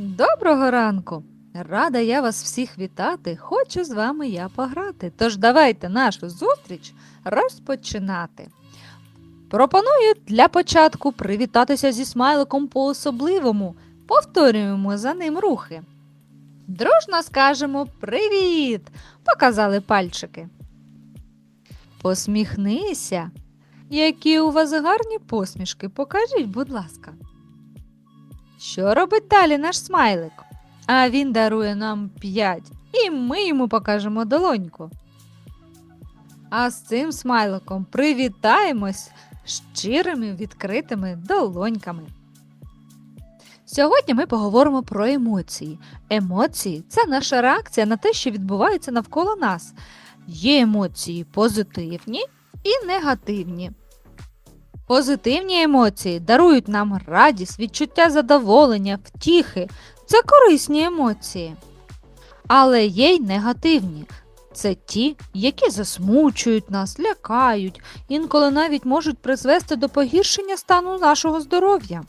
Доброго ранку! Рада я вас всіх вітати. Хочу з вами я пограти. Тож давайте нашу зустріч розпочинати. Пропоную для початку привітатися зі смайликом по-особливому. Повторюємо за ним рухи. Дружно скажемо Привіт! Показали пальчики. Посміхнися. Які у вас гарні посмішки, покажіть, будь ласка. Що робить далі наш смайлик? А він дарує нам п'ять, і ми йому покажемо долоньку. А з цим смайликом привітаємось щирими відкритими долоньками. Сьогодні ми поговоримо про емоції. Емоції це наша реакція на те, що відбувається навколо нас. Є емоції позитивні і негативні. Позитивні емоції дарують нам радість, відчуття задоволення, втіхи. Це корисні емоції. Але є й негативні. Це ті, які засмучують нас, лякають, інколи навіть можуть призвести до погіршення стану нашого здоров'я.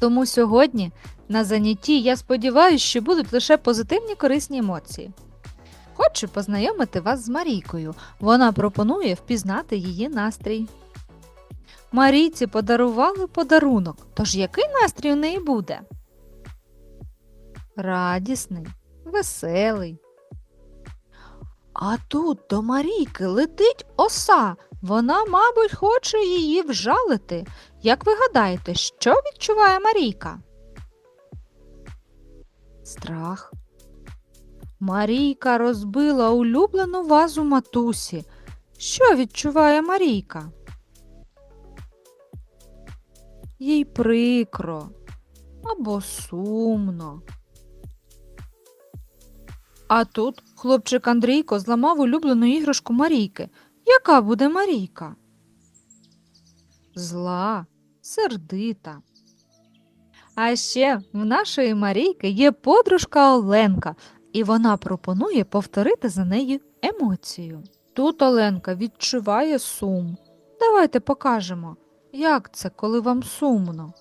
Тому сьогодні на занятті я сподіваюся, що будуть лише позитивні корисні емоції. Хочу познайомити вас з Марійкою. Вона пропонує впізнати її настрій. Марійці подарували подарунок. Тож який настрій у неї буде? Радісний, веселий. А тут до Марійки летить оса. Вона, мабуть, хоче її вжалити. Як ви гадаєте, що відчуває Марійка? Страх. Марійка розбила улюблену вазу матусі. Що відчуває Марійка? Їй прикро або сумно. А тут хлопчик Андрійко зламав улюблену іграшку Марійки. Яка буде Марійка? Зла, сердита. А ще в нашої Марійки є подружка Оленка, і вона пропонує повторити за нею емоцію. Тут Оленка відчуває сум. Давайте покажемо. Як це, коли вам сумно?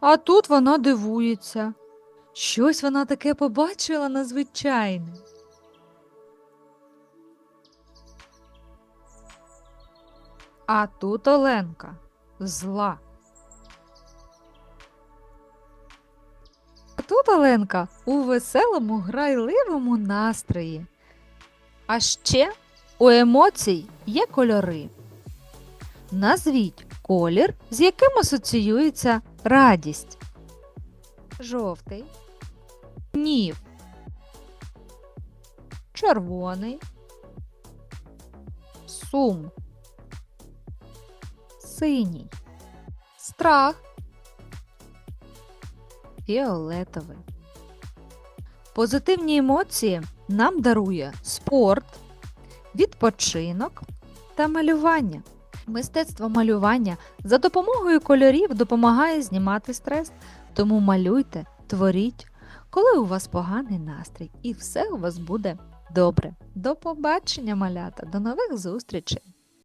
А тут вона дивується. Щось вона таке побачила надзвичайне. А тут Оленка зла. А тут Оленка у веселому грайливому настрої. А ще у емоцій є кольори. Назвіть колір, з яким асоціюється радість. Жовтий, гнів, червоний, сум, синій, страх, фіолетовий. Позитивні емоції нам дарує спорт відпочинок та малювання. Мистецтво малювання за допомогою кольорів допомагає знімати стрес, тому малюйте, творіть, коли у вас поганий настрій, і все у вас буде добре. До побачення, малята, до нових зустрічей!